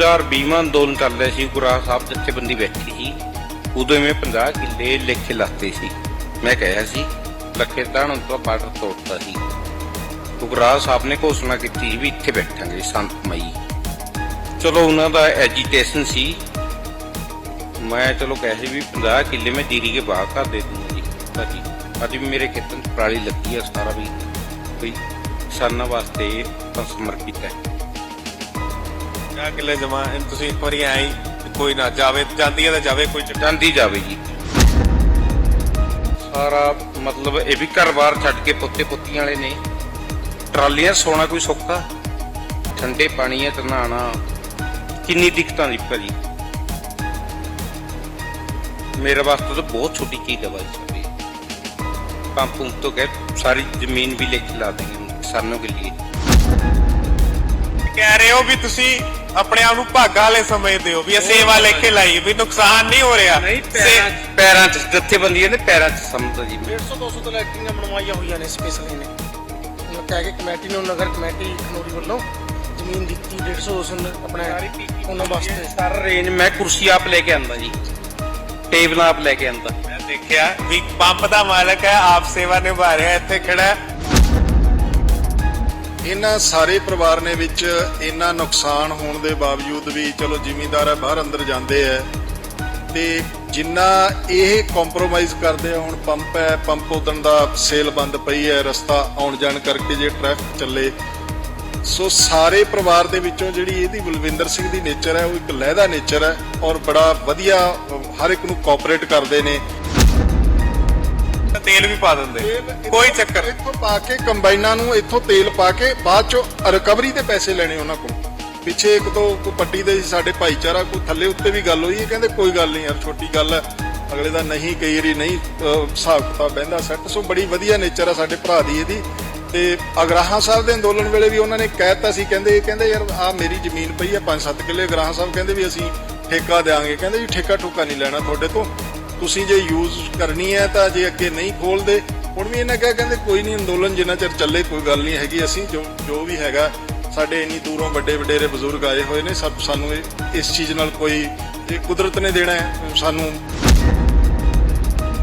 2020 ਅੰਦੋਲਨ ਚੱਲ ਸੀ ਗੁਰਾ ਸਾਹਿਬ ਜਥੇਬੰਦੀ ਬੈਠੀ ਸੀ। ਉਦੋਂ ਮੈਂ 50 ਕਿੱਲੇ ਲਿਖੇ ਲਾਤੇ ਸੀ। ਮੈਂ ਕਿਹਾ ਸੀ, ਲੱਖੇ ਤਾਣ ਤੋਂ ਬਾਰਡਰ ਤੋੜਤਾ ਸੀ। ਗੁਰਾ ਸਾਹਿਬ ਨੇ ਘੋਸ਼ਣਾ ਕੀਤੀ ਵੀ ਇੱਥੇ ਬੈਠਾਂਗੇ, ਸੰਤ ਮਈ। ਚਲੋ ਉਹਨਾਂ ਦਾ ਐਜੀਟੇਸ਼ਨ ਸੀ। ਮੈਂ ਚਲੋ ਕਹੇ ਸੀ ਵੀ 50 ਕਿੱਲੇ ਮੈਂ ਜੀਰੀ ਕੇ ਬਾਹਰ ਕਰ ਦੇ ਦੂੰਗਾ ਜੀ। ਭਾਜੀ ਅੱਜ ਵੀ ਮੇਰੇ ਖੇਤਾਂ 'ਚ ਪਰਾਲੀ ਲੱਗੀ ਆ ਸਾਰਾ ਵੀ। ਕੋਈ ਕਿਸਾਨਾਂ ਵਾਸਤੇ ਸਮਰਪਿਤ ਹੈ। 50 ਕਿੱਲੇ ਜਮਾ ਤੁਸੀਂ ਇੱਕ ਵਾਰੀ ਆਈ ਕੋਈ ਨਾ ਜਾਵੇ, ਜਾਂਦੀ ਹੈ ਤਾਂ ਜਾਵੇ ਕੋਈ ਚੱਕਰ। ਜਾਂਦੀ ਜਾਵੇਗੀ। ਸਾਰਾ ਮਤਲਬ ਇਹ ਵੀ ਘਰ-ਬਾਰ ਛੱਡ ਕੇ ਪੁੱਤੇ ਪੁੱਤੀਆਂ ਵਾਲੇ ਨੇ। ਟਰਾਲੀਆਂ ਸੋਣਾ ਕੋਈ ਸੌਖਾ? ਠੰਡੇ ਪਾਣੀ ਹੈ ਤਰਨਾਣਾ ਕਿੰਨੀ ਦਿੱਕਤਾਂ ਦੀ ਭਾਜੀ। ਮੇਰੇ ਵਾਸਤੇ ਤਾਂ ਬਹੁਤ ਛੋਟੀ ਚੀਜ਼ ਹੈ ਭਾਜੀ ਪੰਪ ਤੋਂ ਸਾਰੀ ਜ਼ਮੀਨ ਵੀ ਲੈ ਕੇ ਲਾ ਦੇਂਗੇ ਸਾਨੂੰ ਕੇ ਲਈ। ਕਹਿ ਰਹੇ ਹੋ ਵੀ ਤੁਸੀਂ ਆਪਣੇ ਆਪ ਨੂੰ ਭਾਗਾ ਵਾਲੇ ਸਮਝਦੇ ਹੋ ਵੀ ਇਹ ਸੇਵਾ ਲੈ ਕੇ ਲਾਈ ਵੀ ਨੁਕਸਾਨ ਨਹੀਂ ਹੋ ਰਿਹਾ। ਸੇ- ਪੈਰਾਂ 'ਚ ਜੱਥੇਬੰਦੀਆਂ ਦੇ ਪੈਰਾਂ 'ਚ ਸਮਝਦਾ ਜੀ। ਮੈਂ 150 200 ਤੋਂ ਲੈਟਰੀਆਂ ਬਣਵਾਈਆਂ ਹੋਈਆਂ ਨੇ ਸਪੈਸ਼ਲ ਇਹਨੇ ਉਹਨਾਂ ਕਹਿ ਕੇ ਕਮੇਟੀ ਨੂੰ ਨਗਰ ਕਮੇਟੀ ਖਨੋਰੀ ਵੱਲੋਂ ਜ਼ਮੀਨ ਦਿੱਤੀ 150 200 ਨੇ ਆਪਣਾ ਉਹਨਾਂ ਵਾਸਤੇ। ਸਾਰਾ ਰੇਂਜ ਮੈਂ ਕੁਰਸੀ ਆਪ ਲੈ ਕੇ ਆਂਦਾ ਜੀ। ਟੇਬਲ ਆਪ ਲੈ ਕੇ ਆਂਦਾ। ਮੈਂ ਦੇਖਿਆ ਵੀ ਪੰਪ ਦਾ ਮਾਲਕ ਹੈ ਆਪ ਸੇਵਾ ਨਿਭਾ ਰਿਹਾ ਇੱਥੇ ਖੜਾ ਹੈ। ਇਹਨਾਂ ਸਾਰੇ ਪਰਿਵਾਰ ਨੇ ਵਿੱਚ ਇੰਨਾ ਨੁਕਸਾਨ ਹੋਣ ਦੇ ਬਾਵਜੂਦ ਵੀ ਚਲੋ ਜ਼ਿਮੀਂਦਾਰ ਹੈ ਬਾਹਰ ਅੰਦਰ ਜਾਂਦੇ ਹੈ ਤੇ ਜਿੰਨਾ ਇਹ ਕੰਪਰੋਮਾਈਜ਼ ਕਰਦੇ ਆ, ਹੁਣ ਪੰਪ ਹੈ, ਪੰਪ ਉਦਣ ਦਾ ਸੇਲ ਬੰਦ ਪਈ ਹੈ, ਰਸਤਾ ਆਉਣ ਜਾਣ ਕਰਕੇ ਜੇ ਟ੍ਰੈਫਿਕ ਚੱਲੇ। ਸੋ ਸਾਰੇ ਪਰਿਵਾਰ ਦੇ ਵਿੱਚੋਂ ਜਿਹੜੀ ਇਹਦੀ ਬਲਵਿੰਦਰ ਸਿੰਘ ਦੀ ਨੇਚਰ ਹੈ, ਉਹ ਇੱਕ ਲਹਿਦਾ ਨੇਚਰ ਹੈ ਔਰ ਬੜਾ ਵਧੀਆ, ਹਰ ਇੱਕ ਨੂੰ ਕੋਆਪਰੇਟ ਕਰਦੇ ਨੇ। ਤੇਲ ਵੀ ਪਾ ਦਿੰਦੇ। ਕੋਈ ਚੱਕਰ ਇੱਥੋਂ ਪਾ ਕੇ ਕੰਬਾਈਨਾਂ ਨੂੰ ਇੱਥੋਂ ਤੇਲ ਪਾ ਕੇ ਬਾਅਦ ਚੋਂ ਰਿਕਵਰੀ ਦੇ ਪੈਸੇ ਲੈਣੇ ਉਹਨਾਂ ਕੋਲ। ਪਿੱਛੇ ਇੱਕ ਤੋਂ ਕੋਈ ਪੱਟੀ ਦੇ ਸਾਡੇ ਭਾਈਚਾਰਾ ਕੋਈ ਥੱਲੇ ਉੱਤੇ ਵੀ ਗੱਲ ਹੋਈ ਇਹ ਕਹਿੰਦੇ ਕੋਈ ਗੱਲ ਨਹੀਂ ਯਾਰ ਛੋਟੀ ਗੱਲ ਹੈ। ਅਗਲੇ ਦਾ ਨਹੀਂ ਕਈ ਵਾਰੀ ਨਹੀਂ ਹਿਸਾਬ ਕਿਤਾਬ ਬਹਿੰਦਾ ਸੈੱਟ। ਸੋ ਬੜੀ ਵਧੀਆ ਨੇਚਰ ਆ ਸਾਡੇ ਭਰਾ ਦੀ ਇਹਦੀ। ਤੇ ਅਗਰਾਹਾਂ ਸਾਹਿਬ ਦੇ ਅੰਦੋਲਨ ਵੇਲੇ ਵੀ ਉਹਨਾਂ ਨੇ ਕਹਿਤਾ ਸੀ ਕਹਿੰਦੇ ਕਹਿੰਦੇ ਯਾਰ ਆ ਮੇਰੀ ਜ਼ਮੀਨ ਪਈ ਹੈ 5-7 ਕਿੱਲੇ ਅਗਰਾਹਾਂ ਸਾਹਿਬ ਕਹਿੰਦੇ ਵੀ ਅਸੀਂ ਠੇਕਾ ਦੇਾਂਗੇ ਕਹਿੰਦੇ ਜੀ ਠੇਕਾ ਠੁਕਾ ਨਹੀਂ ਲੈਣਾ ਤੁਹਾਡੇ ਤੋਂ। ਤੁਸੀਂ ਜੇ ਯੂਜ਼ ਕਰਨੀ ਹੈ ਤਾਂ ਜੇ ਅੱਗੇ ਨਹੀਂ ਖੋਲਦੇ, ਹੁਣ ਵੀ ਇਹਨਾਂ ਕਿਹਾ ਕਹਿੰਦੇ, ਕੋਈ ਨਹੀਂ ਅੰਦੋਲਨ ਜਿੰਨਾ ਚਿਰ ਚੱਲੇ ਕੋਈ ਗੱਲ ਨਹੀਂ ਹੈਗੀ। ਅਸੀਂ ਜੋ ਜੋ ਵੀ ਹੈਗਾ, ਸਾਡੇ ਇੰਨੀ ਦੂਰੋਂ ਵੱਡੇ ਵਡੇਰੇ ਬਜ਼ੁਰਗ ਆਏ ਹੋਏ ਨੇ, ਸਭ ਸਾਨੂੰ ਇਸ ਚੀਜ਼ ਨਾਲ ਕੋਈ ਇਹ ਕੁਦਰਤ ਨੇ ਦੇਣਾ ਹੈ, ਸਾਨੂੰ।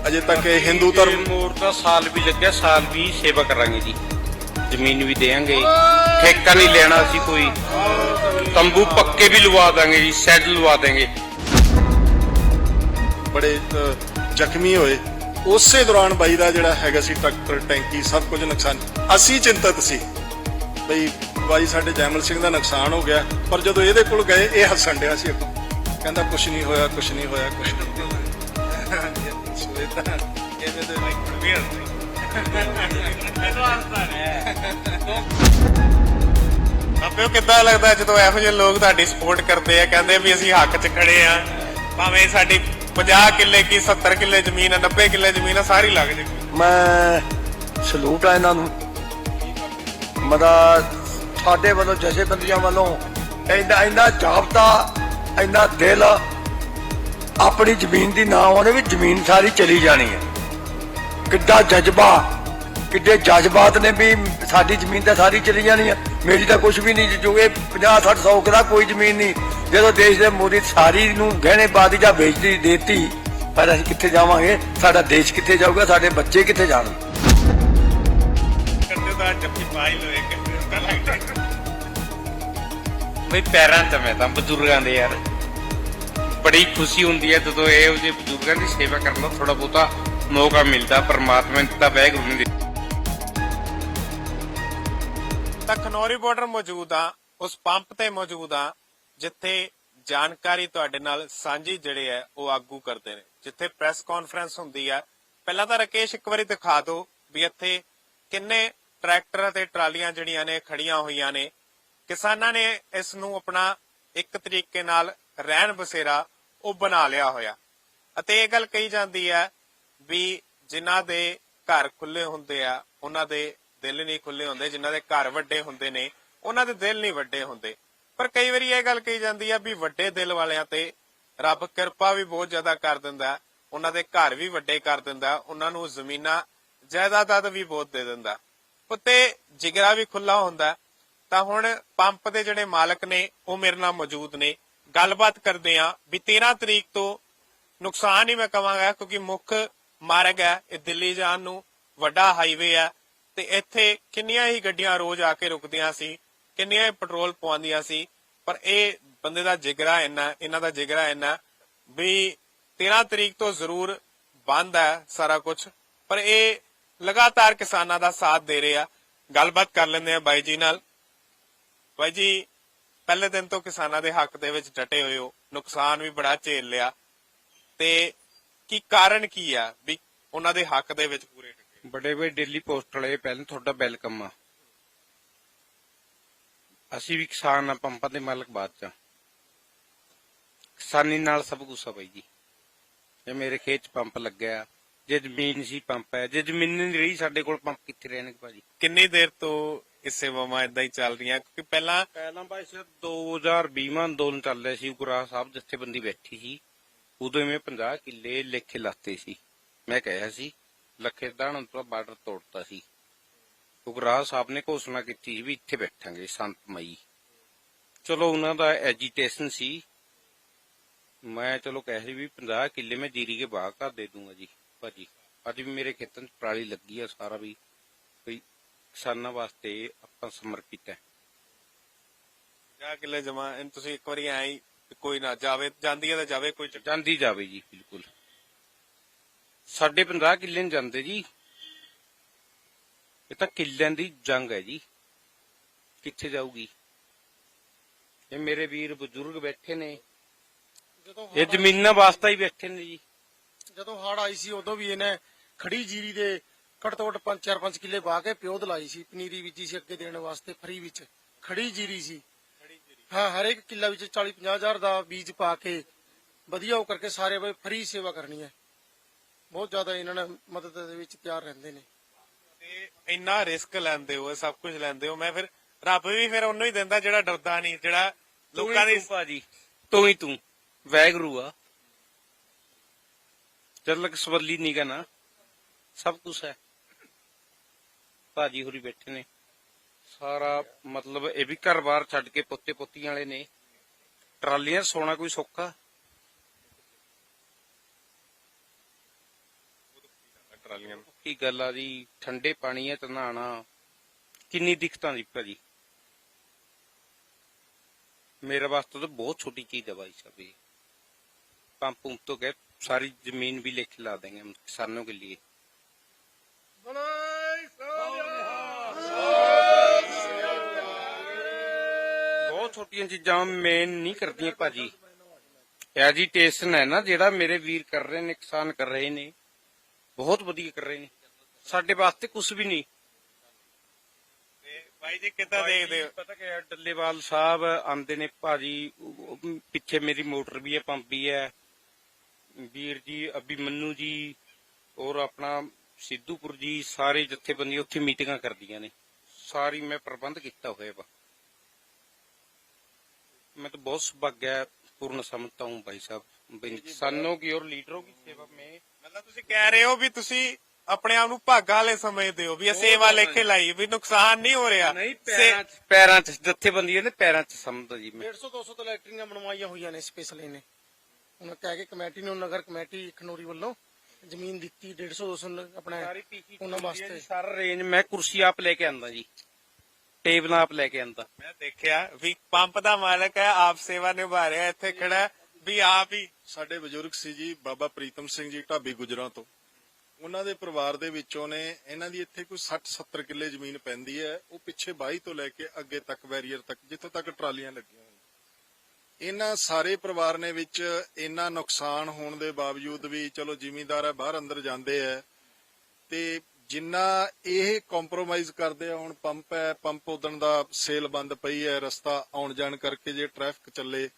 ਅਜੇ ਤੱਕ ਇਹ ਹਿੰਦੂ ਧਰਮ ਮੋਰਚਾ ਸਾਲ ਵੀ ਲੱਗਿਆ, ਸਾਲ ਵੀ ਸੇਵਾ ਕਰਾਂਗੇ ਜੀ। ਜ਼ਮੀਨ ਵੀ ਦੇਾਂਗੇ ਠੇਕਾ ਨਹੀਂ ਲੈਣਾ ਅਸੀਂ ਕੋਈ। ਤੰਬੂ ਪੱਕੇ ਵੀ ਲਵਾ ਦਾਂਗੇ ਜੀ, ਸੈੱਟ ਲਵਾ ਦਾਂਗੇ ਬੜੇ ਜ਼ਖਮੀ ਹੋਏ। ਉਸੇ ਦੌਰਾਨ ਬਾਈ ਦਾ ਜਿਹੜਾ ਹੈਗਾ ਸੀ ਟਰੈਕਟਰ ਟੈਂਕੀ ਸਭ ਕੁਝ ਨੁਕਸਾਨ। ਅਸੀਂ ਚਿੰਤਤ ਸੀ ਬਈ ਬਾਈ ਸਾਡੇ ਜੈਮਲ ਸਿੰਘ ਦਾ ਨੁਕਸਾਨ ਹੋ ਗਿਆ ਪਰ ਜਦੋਂ ਇਹਦੇ ਕੋਲ ਗਏ ਇਹ ਹੱਸਣ ਡਿਆ ਸੀ ਅੱਗੋਂ। ਕਹਿੰਦਾ ਕੁਝ ਨਹੀਂ ਹੋਇਆ ਕੁਝ ਨਹੀਂ ਹੋਇਆ ਕੁਝ ਨਹੀਂ ਆਪਿਓ ਕਿੱਦਾਂ ਲੱਗਦਾ ਜਦੋਂ ਇਹੋ ਜਿਹੇ ਲੋਕ ਤੁਹਾਡੀ ਸਪੋਰਟ ਕਰਦੇ ਆ ਕਹਿੰਦੇ ਵੀ ਅਸੀਂ ਹੱਕ 'ਚ ਖੜੇ ਆ ਭਾਵੇਂ ਸਾਡੀ 50 ਕਿੱਲੇ ਕੀ 70 ਕਿੱਲੇ ਜ਼ਮੀਨ ਆ 90 ਕਿੱਲੇ ਜ਼ਮੀਨ ਆ, ਸਾਰੀ ਲੱਗ ਜੇ ਮੈਂ ਸਲੂਟ ਆ ਇਹਨਾਂ ਨੂੰ। ਮਦਾ ਸਾਡੇ ਵੱਲੋਂ ਜਥੇਬੰਦੀਆਂ ਵੱਲੋਂ ਇੰਨਾ ਇੰਨਾ ਜਾਬਤਾ ਇੰਨਾ ਦਿਲ ਆਪਣੀ ਜ਼ਮੀਨ ਦੀ ਨਾ ਉਹਨੇ ਵੀ ਜ਼ਮੀਨ ਸਾਰੀ ਚਲੀ ਜਾਣੀ ਹੈ। ਕਿੱਡਾ ਜਜ਼ਬਾ, ਕਿੱਡੇ ਜਜ਼ਬਾਤ ਨੇ ਵੀ ਸਾਡੀ ਜ਼ਮੀਨ ਤਾਂ ਸਾਰੀ ਚਲੀ ਜਾਣੀ ਹੈ। ਮੇਰੀ ਤਾਂ ਕੁਝ ਵੀ ਨਹੀਂ, ਜੋ ਇਹ 50 60 100 ਕਿਦਾ ਕੋਈ ਜ਼ਮੀਨ ਨਹੀਂ। ਜਦੋਂ ਦੇਸ਼ ਦੇ ਮੋਦੀ ਸਾਰੀ ਨੂੰ ਗਹਿਣੇ ਬਾਦੀ ਜਾਂ ਵੇਚਦੀ ਦੇਤੀ ਪਰ ਅਸੀਂ ਕਿੱਥੇ ਜਾਵਾਂਗੇ? ਸਾਡਾ ਦੇਸ਼ ਕਿੱਥੇ ਜਾਊਗਾ? ਸਾਡੇ ਬੱਚੇ ਕਿੱਥੇ ਜਾਣਗੇ? ਕਰਦੇ ਤਾਂ ਜੱਫੀ ਪਾਈ ਲੋਏ ਕਿੱਦਾਂ ਲੱਗਦਾ ਬਈ ਪੈਰਾਂ 'ਚ ਮੈਂ ਤਾਂ ਬਜ਼ੁਰਗਾਂ ਦੇ ਯਾਰ। ਬੜੀ ਖੁਸ਼ੀ ਹੁੰਦੀ ਹੈ ਜਦੋਂ ਇਹ ਜਿਹੇ ਬਜ਼ੁਰਗਾਂ ਦੀ ਸੇਵਾ ਕਰਨ ਦਾ ਥੋੜਾ ਬਹੁਤਾ ਮੌਕਾ ਮਿਲਦਾ ਪਰਮਾਤਮਾ ਨੇ ਤਾਂ ਵੈਗੁਰੂ ਨੇ ਦਿੱਤਾ। ਤਾਂ ਖਨੌਰੀ ਬਾਰਡਰ ਮੌਜੂਦ ਆ ਉਸ ਪੰਪ ਤੇ ਮੌਜੂਦ ਆ। ਜਿੱਥੇ ਜਾਣਕਾਰੀ ਤੁਹਾਡੇ ਨਾਲ ਸਾਂਝੀ ਜਿਹੜੇ ਹੈ, ਉਹ ਆਗੂ ਕਰਦੇ ਨੇ। ਜਿੱਥੇ ਪ੍ਰੈਸ ਕਾਨਫਰੰਸ ਹੁੰਦੀ ਆ। ਪਹਿਲਾਂ ਤਾਂ ਰਕੇਸ਼, ਇੱਕ ਵਾਰੀ ਦਿਖਾ ਦਿਓ ਵੀ ਇੱਥੇ ਕਿੰਨੇ ਟਰੈਕਟਰ ਅਤੇ ਟਰਾਲੀਆਂ ਜਿਹੜੀਆਂ ਨੇ, ਖੜੀਆਂ ਹੋਈਆਂ ਨੇ। ਕਿਸਾਨਾਂ ਨੇ ਇਸ ਨੂੰ ਆਪਣਾ ਇੱਕ ਤਰੀਕੇ ਨਾਲ ਰਹਿਣ ਬਸੇਰਾ ਉਹ ਬਣਾ ਲਿਆ ਹੋਇਆ। ਅਤੇ ਇਹ ਗੱਲ ਕਹੀ ਜਾਂਦੀ ਹੈ ਵੀ ਜਿਨ੍ਹਾਂ ਦੇ ਘਰ ਖੁੱਲੇ ਹੁੰਦੇ ਆ, ਉਹਨਾਂ ਦੇ ਦਿਲ ਨਹੀਂ ਖੁੱਲੇ ਹੁੰਦੇ। ਜਿਨ੍ਹਾਂ ਦੇ ਘਰ ਵੱਡੇ ਹੁੰਦੇ ਨੇ, ਉਹਨਾਂ ਦੇ ਦਿਲ ਨਹੀਂ ਵੱਡੇ ਹੁੰਦੇ। ਪਰ ਕਈ ਵਾਰੀ ਇਹ ਗੱਲ ਕਹੀ ਜਾਂਦੀ ਆ ਵੀ ਵੱਡੇ ਦਿਲ ਵਾਲਿਆਂ ਤੇ ਰੱਬ ਕਿਰਪਾ ਵੀ ਬਹੁਤ ਜ਼ਿਆਦਾ ਕਰ ਦਿੰਦਾ ਉਹਨਾਂ ਦੇ ਘਰ ਵੀ ਵੱਡੇ ਕਰ ਦਿੰਦਾ ਹੈ, ਉਹਨਾਂ ਨੂੰ ਜ਼ਮੀਨਾਂ ਜਾਇਦਾਦਾਦ ਵੀ ਬਹੁਤ ਦੇ ਦਿੰਦਾ। ਉੱਤੇ ਜਿਗਰਾ ਵੀ ਖੁੱਲਾ ਹੁੰਦਾ ਤਾਂ ਹੁਣ ਪੰਪ ਦੇ ਜਿਹੜੇ ਮਾਲਕ ਨੇ ਉਹ ਮੇਰੇ ਨਾਲ ਮੌਜੂਦ ਨੇ। ਗੱਲਬਾਤ ਕਰਦੇ ਆ ਵੀ 13 ਤਰੀਕ ਤੋਂ ਨੁਕਸਾਨ ਹੀ ਮੈਂ ਕਵਾਂਗਾ ਕਿਉਂਕਿ ਮੁੱਖ ਮਾਰਗ ਹੈ ਇਹ ਦਿੱਲੀ ਜਾਣ ਨੂੰ। ਵੱਡਾ ਹਾਈਵੇ ਹੈ ਤੇ ਇੱਥੇ ਕਿੰਨੀਆਂ ਹੀ ਗੱਡੀਆਂ ਰੋਜ਼ ਆ ਕੇ ਰੁਕਦੀਆਂ ਸੀ। ਕਿੰਨੀਆਂ ਹੀ ਪੈਟਰੋਲ ਪਵਾਉਂਦੀਆਂ ਸੀ, ਪਰ ਇਹ ਬੰਦੇ ਦਾ ਜਿਗਰਾ ਇੰਨਾ, ਇਹਨਾਂ ਦਾ ਜਿਗਰਾ ਇੰਨਾ ਵੀ 13 ਤਰੀਕ ਤੋਂ ਜ਼ਰੂਰ ਬੰਦ ਹੈ ਸਾਰਾ ਕੁਝ ਪਰ ਇਹ ਲਗਾਤਾਰ ਕਿਸਾਨਾਂ ਦਾ ਸਾਥ ਦੇ ਰਹੇ ਆ। ਗੱਲਬਾਤ ਕਰ ਲੈਂਦੇ ਆ ਬਾਈ ਜੀ ਨਾਲ। ਬਾਈ ਜੀ, ਪਹਿਲੇ ਦਿਨ ਤੋਂ ਕਿਸਾਨਾਂ ਦੇ ਹੱਕ ਦੇ ਵਿੱਚ ਡਟੇ ਹੋਏ ਹੋ। ਨੁਕਸਾਨ ਵੀ ਬੜਾ ਝੇਲ ਲਿਆ। ਤੇ ਕੀ ਕਾਰਨ ਕੀ ਆ ਵੀ ਉਹਨਾਂ ਦੇ ਹੱਕ ਦੇ ਵਿੱਚ ਪੂਰੇ ਬੜੇ ਬੜੇ ਡੇਲੀ ਪੋਸਟ ਵਾਲੇ, ਪਹਿਲਾਂ ਤੁਹਾਡਾ ਵੈਲਕਮ ਆ ਅਸੀਂ ਵੀ ਕਿਸਾਨ ਆ ਪੰਪਾਂ ਦੇ ਮਾਲਕ ਬਾਅਦ ਚ। ਕਿਸਾਨੀ ਨਾਲ ਸਭ ਕੁਛ ਆ ਬਾਈ ਜੀ ਜੇ ਮੇਰੇ ਖੇਤ ਚ ਪੰਪ ਲੱਗਿਆ ਜੇ ਜ਼ਮੀਨ ਸੀ ਪੰਪ ਹੈ ਜੇ ਜ਼ਮੀਨ ਨਹੀਂ ਰਹੀ ਸਾਡੇ ਕੋਲ ਪੰਪ ਕਿੱਥੇ ਰਹਿਣਗੇ ਭਾਜੀ? ਕਿੰਨੀ ਦੇਰ ਤੋਂ ਇਹ ਸੇਵਾਵਾਂ ਇਦਾਂ ਹੀ ਚੱਲ ਰਹੀਆਂ? ਕਿਉਂਕਿ ਪਹਿਲਾਂ ਪਹਿਲਾਂ ਭਾਈ ਸਰ 2020 ਮਾ ਅੰਦੋਲਨ ਚੱਲ ਰਿਹਾ ਸੀ ਗੁਰਾ ਸਾਹਿਬ ਜਥੇਬੰਦੀ ਬੈਠੀ ਸੀ। ਉਦੋਂ ਮੈਂ 50 ਕਿੱਲੇ ਲੇਖੇ ਲਾਤੇ ਸੀ। ਮੈਂ ਕਹਿਆ ਸੀ ਲੱਖੇ ਦਾਣ ਤੋਂ ਬਾਰਡਰ ਤੋੜਤਾ ਸੀ। ਗੁਰਾ ਸਾਹਿਬ ਨੇ ਘੋਸ਼ਣਾ ਕੀਤੀ ਵੀ ਇੱਥੇ ਬੈਠਾਂਗੇ ਸੰਤ ਮਈ। ਚਲੋ ਉਹਨਾਂ ਦਾ ਐਜੀਟੇਸ਼ਨ ਸੀ। ਮੈਂ ਚਲੋ ਕਹਿ ਸੀ ਵੀ 50 ਕਿੱਲੇ ਮੈਂ ਜੀਰੀ ਕੇ ਬਾਗ ਕਰ ਦੇ ਦੂੰਗਾ ਜੀ ਭਾਜੀ। ਅੱਜ ਵੀ ਮੇਰੇ ਖੇਤਾਂ 'ਚ ਪਰਾਲੀ ਲੱਗੀ ਆ ਸਾਰਾ ਵੀ ਕੋਈ ਕਿਸਾਨਾਂ ਵਾਸਤੇ ਆਪਾਂ ਸਮਰਪਿਤ ਹੈ ਜਾ ਕਿੱਲੇ ਜਮਾ ਤੁਸੀਂ ਇੱਕ ਵਾਰੀ ਐਂ ਹੀ ਕੋਈ ਨਾ ਜਾਵੇ ਜਾਂਦੀ ਹੈ ਤਾਂ ਜਾਵੇ ਕੋਈ ਜਾਂਦੀ ਜਾਵੇ ਜੀ ਬਿਲਕੁਲ। ਸਾਡੇ 50 ਕਿੱਲੇ ਨੂੰ ਜਾਂਦੇ ਜੀ। ਇਹ ਤਾਂ ਕਿੱਲਿਆਂ ਦੀ ਜੰਗ ਹੈ ਜੀ। ਕਿੱਥੇ ਜਾਊਗੀ? ਇਹ ਮੇਰੇ ਵੀਰ ਬਜ਼ੁਰਗ ਬੈਠੇ ਨੇ। ਜਦੋਂ ਇਹ ਜ਼ਮੀਨਾਂ ਵਾਸਤੇ ਹੀ ਬੈਠੇ ਨੇ ਜੀ। ਜਦੋਂ ਹੜ ਆਈ ਸੀ ਉਦੋਂ ਵੀ ਇਹਨੇ ਖੜੀ ਜੀਰੀ ਦੇ ਘੱਟ ਤੋਂ ਘੱਟ 5-4-5 ਕਿੱਲੇ ਪਾ ਕੇ ਪਿਓਦ ਲਾਈ ਸੀ ਪਨੀਰੀ ਬੀਜੀ ਸੀ ਅੱਗੇ ਦੇਣ ਵਾਸਤੇ ਫਰੀ ਵਿੱਚ। ਖੜੀ ਜੀਰੀ ਸੀ। ਹਾਂ ਹਰ ਇੱਕ ਕਿੱਲਾ ਵਿੱਚ 40-50 ਹਜ਼ਾਰ ਦਾ ਬੀਜ ਪਾ ਕੇ ਵਧੀਆ ਉਹ ਕਰਕੇ ਸਾਰੇ ਬਈ ਫਰੀ ਸੇਵਾ ਕਰਨੀ ਹੈ। ਬਹੁਤ ਜ਼ਿਆਦਾ ਇਹਨਾਂ ਨੇ ਮਦਦ ਦੇ ਵਿੱਚ ਤਿਆਰ ਰਹਿੰਦੇ ਨੇ। ਤੇ ਇੰਨਾ ਰਿਸਕ ਲੈਂਦੇ ਹੋ ਸਭ ਕੁਝ ਲੈਂਦੇ ਹੋ ਮੈਂ ਫਿਰ ਰੱਬ ਵੀ ਫਿਰ ਉਹਨੂੰ ਹੀ ਦਿੰਦਾ ਜਿਹੜਾ ਡਰਦਾ ਨਹੀਂ ਜਿਹੜਾ ਲੋਕਾਂ ਦੀ ਤੂੰ ਭਾਜੀ ਤੂੰ ਹੀ ਤੂੰ ਵੈਗਰੂ ਆ। ਚੱਲਕ ਸਵੱਲੀ ਨਹੀਂ ਨਾ ਸਭ ਕੁਝ ਹੈ। ਭਾਜੀ ਹੋਰੀ ਬੈਠੇ ਨੇ। ਸਾਰਾ ਮਤਲਬ ਇਹ ਵੀ ਘਰ-ਬਾਰ ਛੱਡ ਕੇ ਪੁੱਤੇ ਪੁੱਤੀਆਂ ਵਾਲੇ ਨੇ। ਟਰਾਲੀਆਂ ਸੋਨਾ ਕੋਈ ਸੌਖਾ? ਟਰਾਲੀਆਂ ਨੂੰ। ਕੀ ਗੱਲ ਆ ਜੀ ਠੰਡੇ ਪਾਣੀ 'ਚ ਨਹਾਣਾ ਕਿੰਨੀ ਦਿੱਕਤਾਂ ਦੀ ਭਾਜੀ ਮੇਰੇ ਵਾਸਤੇ ਤਾਂ ਬਹੁਤ ਛੋਟੀ ਚੀਜ਼ ਹੈ ਭਾਈ ਸਾਹਿਬ ਇਹ पंप पंप तो गए सारी जमीन भी लेके ला देंगे हम किसानों के लिए ਬਹੁਤ ਛੋਟੀਆਂ ਚੀਜ਼ਾਂ ਮੇਨ ਨਹੀਂ ਕਰਦੀਆਂ ਭਾਜੀ ਐਜੀਟੇਸ਼ਨ ਹੈ ਨਾ ਜਿਹੜਾ ਮੇਰੇ ਵੀਰ ਕਰ ਰਹੇ ਨੇ ਕਿਸਾਨ ਕਰ ਰਹੇ ਨੇ ਬਹੁਤ ਵਧੀਆ ਕਰ ਰਹੇ ਨੇ ਸਾਡੇ ਵਾਸਤੇ ਕੁਝ ਵੀ ਨਹੀਂ ਤੇ ਬਾਈ ਜੀ ਕਿੱਦਾਂ ਦੇਖਦੇ ਹੋ ਪਤਾ ਕਿ ਹੈ, ਡੱਲੇਵਾਲ ਸਾਹਿਬ ਆਂਦੇ ਨੇ ਭਾਜੀ ਉਹ- ਉਹ ਪਿੱਛੇ ਮੇਰੀ ਮੋਟਰ ਵੀ ਹੈ ਪੰਪ ਵੀ ਹੈ ਵੀਰ ਜੀ ਅਭੀ ਮੰਨੂ ਜੀ ਔਰ ਆਪਣਾ ਸਿੱਧੂਪੁਰ ਜੀ ਸਾਰੇ ਜਥੇਬੰਦੀ ਉੱਥੇ ਮੀਟਿੰਗਾਂ ਕਰਦੀਆਂ ਨੇ ਸਾਰੀ ਮੈਂ ਪ੍ਰਬੰਧ ਕੀਤਾ ਹੋਇਆ ਵਾ मैं तो बहुत सौभाग्य पूर्ण समझता हूँ भाई साहब भाई किसानों की और लीडरों की सेवा में ਮਤਲਬ ਤੁਸੀਂ ਕਹਿ ਰਹੇ ਹੋ ਵੀ ਤੁਸੀਂ ਆਪਣੇ ਆਪ ਨੂੰ ਭਾਗਾ ਵਾਲੇ ਸਮਝਦੇ ਹੋ ਵੀ ਇਹ ਸੇਵਾ ਲੇਖੇ ਲਾਈ ਵੀ ਨੁਕਸਾਨ ਨਹੀਂ ਹੋ ਰਿਹਾ। ਨਹੀਂ ਪੈਰਾਂ 'ਚ ਪੈਰਾਂ 'ਚ ਜਥੇਬੰਦੀਆਂ ਨੇ ਪੈਰਾਂ 'ਚ ਸਮਝਦਾ ਜੀ ਮੈਂ। 150 200 ਤੋਂ ਲੈਟਰੀਆਂ ਬਣਵਾਈਆਂ ਹੋਈਆਂ ਨੇ ਸਪੈਸ਼ਲ ਇਹਨੇ ਉਹਨਾਂ ਕਹਿ ਕੇ ਕਮੇਟੀ ਨੂੰ ਨਗਰ ਕਮੇਟੀ ਖਨੌਰੀ ਵੱਲੋਂ ਜ਼ਮੀਨ ਦਿੱਤੀ 150 200 ਆਪਣਾ ਉਹਨਾਂ ਵਾਸਤੇ। ਸਾਰਾ ਰੇਂਜ ਮੈਂ ਕੁਰਸੀ ਆਪ ਲੈ ਕੇ ਆਂਦਾ ਜੀ। ਟੇਬਲ ਆਪ ਲੈ ਕੇ ਆਂਦਾ। ਮੈਂ ਦੇਖਿਆ ਵੀ ਪੰਪ ਦਾ ਮਾਲਕ ਹੈ ਆਪ ਸੇਵਾ ਨਿਭਾ ਰਿਹਾ ਇੱਥੇ ਖੜਾ ਵੀ ਆਪ ਹੀ। ਸਾਡੇ ਬਜ਼ੁਰਗ ਸੀ ਜੀ ਬਾਬਾ ਪ੍ਰੀਤਮ ਸਿੰਘ ਜੀ ਢਾਬੀ ਗੁਜਰਾਂ ਤੋਂ। ਉਹਨਾਂ ਦੇ ਪਰਿਵਾਰ ਦੇ ਵਿੱਚੋਂ ਨੇ ਇਹਨਾਂ ਦੀ ਇੱਥੇ ਕੋਈ 60 70 ਕਿੱਲੇ ਜ਼ਮੀਨ ਪੈਂਦੀ ਹੈ। ਉਹ ਪਿੱਛੇ ਬਾਈ ਤੋਂ ਲੈ ਕੇ ਅੱਗੇ ਤੱਕ ਬੈਰੀਅਰ ਤੱਕ, ਜਿੱਥੋਂ ਤੱਕ ਟਰਾਲੀਆਂ ਲੱਗੀਆਂ ਹੋਈਆਂ। ਇਹਨਾਂ ਸਾਰੇ ਪਰਿਵਾਰ ਨੇ ਵਿੱਚ ਇੰਨਾ ਨੁਕਸਾਨ ਹੋਣ ਦੇ ਬਾਵਜੂਦ ਵੀ ਚਲੋ ਜ਼ਿਮੀਂਦਾਰ ਹੈ ਬਾਹਰ ਅੰਦਰ ਜਾਂਦੇ ਆ। ਤੇ ਜਿੰਨਾ ਇਹ ਕੰਪਰੋਮਾਈਜ਼ ਕਰਦੇ ਆ, ਹੁਣ ਪੰਪ ਹੈ, ਪੰਪ ਉਦਣ ਦਾ ਸੇਲ ਬੰਦ ਪਈ ਹੈ, ਰਸਤਾ ਆਉਣ ਜਾਣ ਕਰਕੇ ਜੇ ਟ੍ਰੈਫਿਕ ਚੱਲੇ।